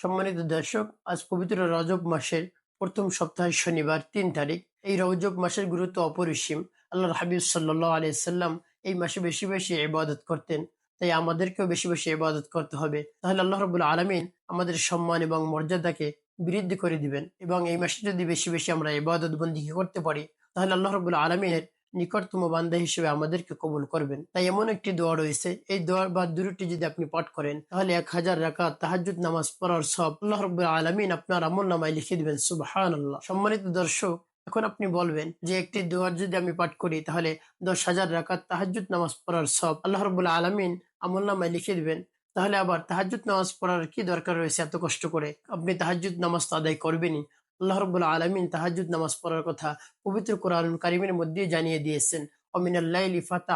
সম্মানিত দর্শক, আজ পবিত্র রজব মাসের প্রথম সপ্তাহের শনিবার, তিন তারিখ। এই রজব মাসের গুরুত্ব অপরিসীম। আল্লাহ হাবিব সাল্লাহ আলিয়াল্লাম এই মাসে বেশি বেশি ইবাদত করতেন। তাই আমাদেরকেও বেশি বেশি ইবাদত করতে হবে। তাহলে আল্লাহ রবুল আলমিন আমাদের সম্মান এবং মর্যাদাকে বৃদ্ধি করে দিবেন। এবং এই মাসে যদি বেশি বেশি আমরা ইবাদত বন্দী করতে পারি, তাহলে আল্লাহ রবুল আলমিনের নিকটতম বান্দা হিসেবে আমাদেরকে কবুল করবেন। তাই এমন একটি দোয়া রয়েছে, এই দোয়ার বা দুরুটি যদি আপনি পাঠ করেন, তাহলে এক হাজার রাখা তাহাজুদ নামাজ পড়ার সব আল্লাহ রব আলমিন আপনার আমল নামায় লিখে দিবেন সুবাহান আল্লাহ সম্মানিত দর্শক, এখন আপনি বলবেন যে একটি দোয়ার যদি আমি পাঠ করি, তাহলে দশ হাজার রাকাত তাহাজুদ নামাজ পড়ার সব আল্লাহ রবুল্লা আলমিন আমল নামায় লিখে দিবেন। তাহলে আবার তাহাজুদ নামাজ পড়ার কি দরকার রয়েছে এত কষ্ট করে? আপনি তাহাজুদ নামাজ তো আদায় করবেনই। আল্লাহ রব্বুল আলমিন তাহাজুদ নামাজ পড়ার কথা পবিত্র কোরআন কারিমের মধ্যে জানিয়ে দিয়েছেন অমিন আল্লাহ ফাতা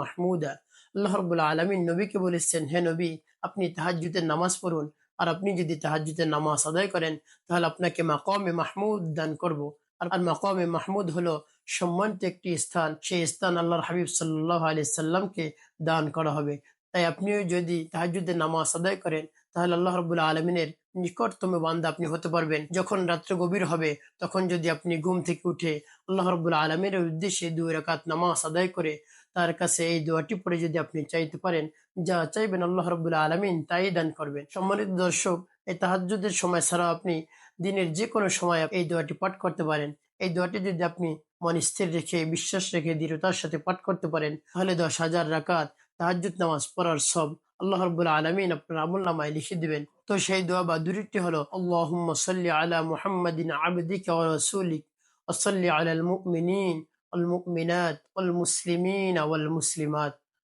মাহমুদা। আল্লাহ রব্বুল আলমিন নবীকে বলেছেন, হে নবী, আপনি তাহাজুদের নামাজ পড়ুন, আর আপনি যদি তাহাজুদের নামাজ আদায় করেন, তাহলে আপনাকে মাকমে মাহমুদ দান করব। আর মাকমে মাহমুদ হলো সম্মানিত একটি স্থান, সেই স্থান আল্লাহর হাবিব সাল্লাহ আলি সাল্লামকে দান করা হবে। তাই আপনিও যদি তাহাজুদের নামাজ আদায় করেন, তাহলে আল্লাহ রবুল্লা আলমিনের নিকটতম বান্দা আপনি হতে পারবেন। যখন রাত্র গভীর হবে, তখন যদি আপনি ঘুম থেকে উঠে আল্লাহ রবুল্লা আলমের উদ্দেশ্যে দুই রাকাত নামাজ আদায় করে, তার কাছে এই দোয়াটি পড়ে যদি আপনি চাইতে পারেন, যা চাইবেন আল্লাহ রবুল্লা আলমিন তাই দান করবেন। সম্মানিত দর্শক, এই তাহাজুদের সময় ছাড়া আপনি দিনের যে কোনো সময় এই দোয়াটি পাঠ করতে পারেন। এই দোয়াটি যদি আপনি মন স্থির রেখে, বিশ্বাস রেখে দৃঢ়তার সাথে পাঠ করতে পারেন, তাহলে দশ হাজার রাকাত তাহাজুদ নামাজ পড়ার সব আল্লাহ রব্বুল আলমিন আপনার আমল নামায় লিখে দিবেন। তো সেই দোয়া বা দুরিটি হলো আল্লাহ সাল্লি আলা মুহাম্মাদিন আবদিকা ওয়া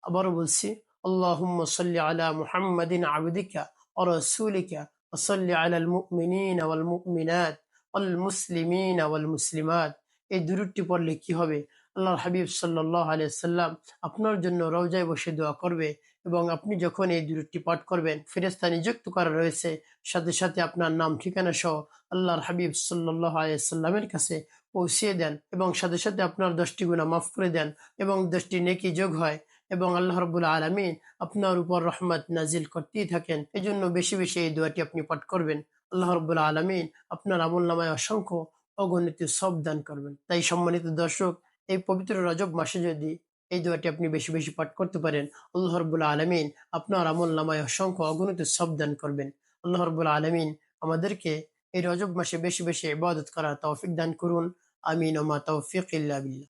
আবারও বলছি, আল্লাহুম্মা সাল্লি আলা মুহাম্মাদিন আবদিকা ওয়া রাসূলিকা ওয়াসাল্লি আলা আল মুমিনিন, ওয়াল মুমিনাত, ওয়াল মুসলিমিন, ওয়াল মুসলিমাত। এই দুরুটি পড়লে কি হবে? আল্লাহর হাবিব সাল্লাহ আলিয়াল্লাম আপনার জন্য রওজায় বসে দোয়া করবে এবং আপনি যখন এই দূরটি পাঠ করবেন ফেরেস্তা নিযুক্ত করা রয়েছে। সাথে সাথে আপনার নাম, ঠিকানা সহ আল্লাহর হাবিব সাল্লাহ আলিয়াল্লামের কাছে পৌঁছিয়ে দেন এবং সাথে সাথে আপনার দশটি গুণা মাফ করে দেন এবং দশটি নেকি যোগ হয় এবং আল্লাহ রবুল্লা আলমিন আপনার উপর রহমত নাজিল করতেই থাকেন। এজন্য বেশি বেশি এই দোয়াটি আপনি পাঠ করবেন। আল্লাহ রবুল্লা আলমিন আপনার আমল নামায় অসংখ্য অগণিত সব দান করবেন। তাই সম্মানিত দর্শক এই পবিত্র রজব মাসে যদি এই দোয়াটি আপনি বেশি বেশি পাঠ করতে পারেন, আল্লাহ রবুল্লা আলমিন আপনার আমল নামায় অসংখ্য অগণিত সব দান করবেন। আল্লাহ রবুল্লা আলমিন আমাদেরকে এই রজব মাসে বেশি বেশি ইবাদত করা তৌফিক দান করুন। আমিন ওমা তৌফিক ইল্লা বিল্লাহ।